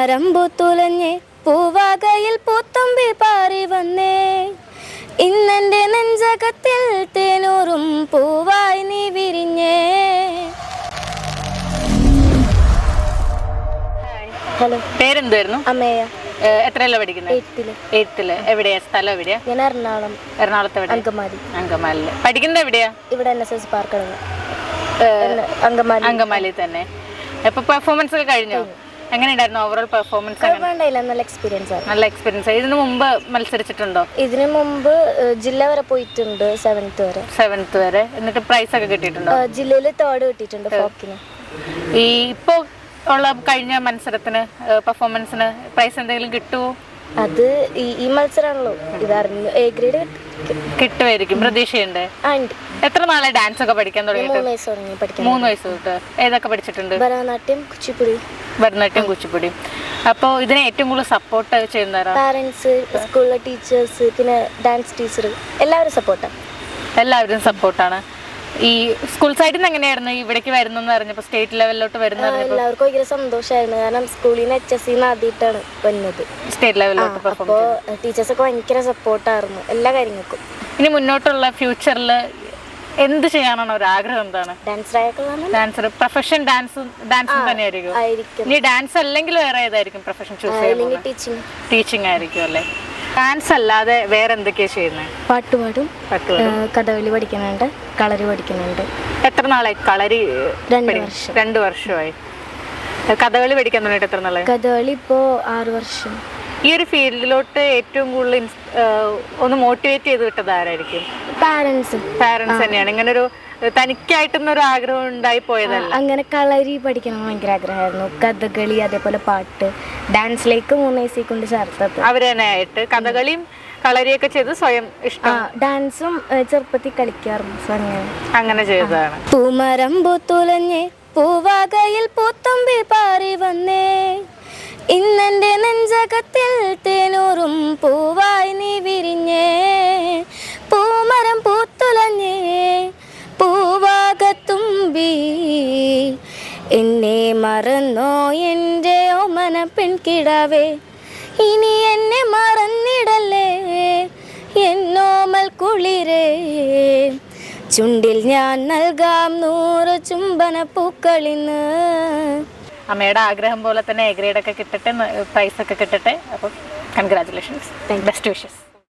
പൂമരം തുലഞ്ഞ് പൂവാകയിൽ പൂത്തുമ്പി പാറി വന്നേ. ഇന്നെന്റെ നെഞ്ചകത്തിൽ തേനൂറും പൂവായി നീ വിരിഞ്ഞേ. ഹലോ. പേരെന്തായിരുന്നു അമ്മയ. എത്രയല്ല പഠിക്കുന്നത്? എയ്ത്തിൽ. എയ്ത്തിൽ. എവിടെയാ? സ്ഥലം എവിടെയാ? ഞാൻ എറണാകുളം. എറണാകുളത്ത് എവിടെ അങ്കമാലി. അങ്കമാലിൽ. പഠിക്കുന്നത് എവിടെയാ? ഇവിടെ N S S park Angamaly. Angamaly തന്നെ. എപ്പോ പെർഫോമൻസ് ഒക്കെ കഴിഞ്ഞോ. എങ്ങനെയുണ്ടായിരുന്നു ഓവറോൾ പെർഫോമൻസ് കുഴപ്പമുണ്ടായില്ല. നല്ല എക്സ്പീരിയൻസ് ആണ് നല്ല എക്സ്പീരിയൻസ് ഇതിനു മുമ്പ് മത്സരിച്ചിട്ടുണ്ടോ? ഇതിനു മുമ്പ് ജില്ല വരെ പോയിട്ടുണ്ട് സെവൻത്ത് വരെ. സെവൻത്ത് വരെ. എന്നിട്ട് പ്രൈസ് ഒക്കെ കിട്ടിയിട്ടുണ്ടോ? ജില്ലയിൽ തേർഡ് കിട്ടിയിട്ടുണ്ട് ഫോക്കിന് ഈ ഇപ്പോ ഉള്ള കഴിഞ്ഞ മത്സരത്തിന് പെർഫോമൻസിന് പ്രൈസ് എന്തെങ്കിലും കിട്ടുമോ അത് ഈ ഈ മത്സരമാണല്ലോ. ഇതറിഞ്ഞു എ ഗ്രേഡ് കിട്ടുമായിരിക്കും. പ്രതീക്ഷയുണ്ട്. എത്ര നാളെ ഡാൻസ് ഒക്കെ പഠിക്കാൻ തുടങ്ങി മൂന്ന് വയസ്സ് തൊട്ട്. ഏതൊക്കെ പഠിച്ചിട്ടുണ്ട്? ഭരതനാട്യം കുച്ചിപ്പുടി. ഭരതനാട്യം കുച്ചിപ്പുടി. അപ്പോൾ ഇതിനെ ഏറ്റവും കൂടുതൽ സപ്പോർട്ട് ചെയ്യുന്ന പാരന്റ്സ് സ്കൂളിലെ ടീച്ചേഴ്സ് പിന്നെ ഡാൻസ് ടീച്ചർ എല്ലാവരും സപ്പോർട്ടാണ് എല്ലാവരും സപ്പോർട്ടാണ് ഈ സ്കൂൾ സൈഡിൽ നിന്ന് എങ്ങനെയായിരുന്നു? ഇവിടേക്ക് വരുന്നു പറഞ്ഞപ്പോ അറിഞ്ഞപ്പോൾ സ്റ്റേറ്റ് ലെവലിലോട്ട് വരുന്ന എല്ലാവർക്കും ഭയങ്കര സന്തോഷമായിരുന്നു കാരണം സ്കൂളിൽ നിന്ന് എച്ച് എസ് സിന്ന് ആദ്യമായിട്ടാണ് വന്നത്. സ്റ്റേറ്റ് ലെവലിലോട്ട് പെർഫോം അപ്പോൾ ടീച്ചേഴ്സൊക്കെ ഭയങ്കര സപ്പോർട്ടായിരുന്നു എല്ലാ കാര്യങ്ങൾക്കും. ഇനി മുന്നോട്ടുള്ള ഫ്യൂച്ചറിൽ എന്ത് ചെയ്യാനാണ് ഒരു ആഗ്രഹം എന്താണ്? ഡാൻസ് ആയൊക്കെ ഡാൻസർ പ്രൊഫഷൻ ഡാൻസ് ഡാൻസ് തന്നെയായിരിക്കും. ആയിരിക്കും. ഇനി ഡാൻസ് അല്ലെങ്കിൽ വേറെ ഏതായിരിക്കും പ്രൊഫഷൻ ചൂസ് ടീച്ചിങ് ടീച്ചിങ് ആയിരിക്കും അല്ലേ? ഡാൻസ് അല്ലാതെ വേറെ എന്തൊക്കെയാ ചെയ്യുന്നത് പാട്ടുപാടും പത്ത് കഥകളി പഠിക്കുന്നുണ്ട്. കളരി പഠിക്കുന്നുണ്ട്. എത്ര നാളായി കളരി രണ്ട് പഠി- വർഷം. രണ്ട് വർഷമായി. കഥകളി പഠിക്കാൻ തുടങ്ങിയിട്ട് എത്ര നാളായി? കഥകളി ഇപ്പോൾ ആറ് വർഷം. ഈ ഒരു ഫീൽഡിലോട്ട് ഏറ്റവും കൂടുതൽ ഒന്ന് മോട്ടിവേറ്റ് ചെയ്ത് വിട്ടത് ആരായിരിക്കും? പാരൻസ് പാരന്റ്സ് തന്നെയാണ്. ഇങ്ങനെ ഒരു തനിക്കായിട്ടൊന്നൊരു ആഗ്രഹം ഉണ്ടായി പോയതല്ല. അങ്ങനെ കളരി പഠിക്കണം ഭയങ്കര ആഗ്രഹമായിരുന്നു. കഥകളി അതേപോലെ പാട്ട് ഡാൻസിലേക്ക് മൂന്ന് വയസ്സിൽ കൊണ്ട് ചേർത്തത്. തന്നെ ആയിട്ട് കഥകളിയും കളരിയൊക്കെ ചെയ്ത് സ്വയം ഇഷ്ടം. ഡാൻസും ചെറുപ്പത്തിൽ കളിക്കാറുണ്ട്. അങ്ങനെ. അങ്ങനെ ചെയ്തതാണ്. പൂമരം പൂത്തുലഞ്ഞ് പൂവാകയിൽ പൂത്തുമ്പി പാറി വന്നേ നെഞ്ചകത്തിൽ തേനൂറും പൂവായി നീ വിരിഞ്ഞേ. പൂമരം പൂത്തുലഞ്ഞേ. പൂവാകത്തുമ്പി എന്നെ മറന്നോ എന്റെ ഓമന പെൺകിടാവേ. ഇനി എന്നെ മറന്നിടല്ലേ. എന്നോമൽ കുളിരേ. ചുണ്ടിൽ ഞാൻ നൽകാം നൂറ് ചുംബന പൂക്കളിന്ന് അമ്മയുടെ ആഗ്രഹം പോലെ തന്നെ എ ഗ്രേഡൊക്കെ കിട്ടട്ടെ പ്രൈസൊക്കെ കിട്ടട്ടെ. അപ്പം കൺഗ്രാറ്റുലേഷൻസ് ബെസ്റ്റ് വിഷസ്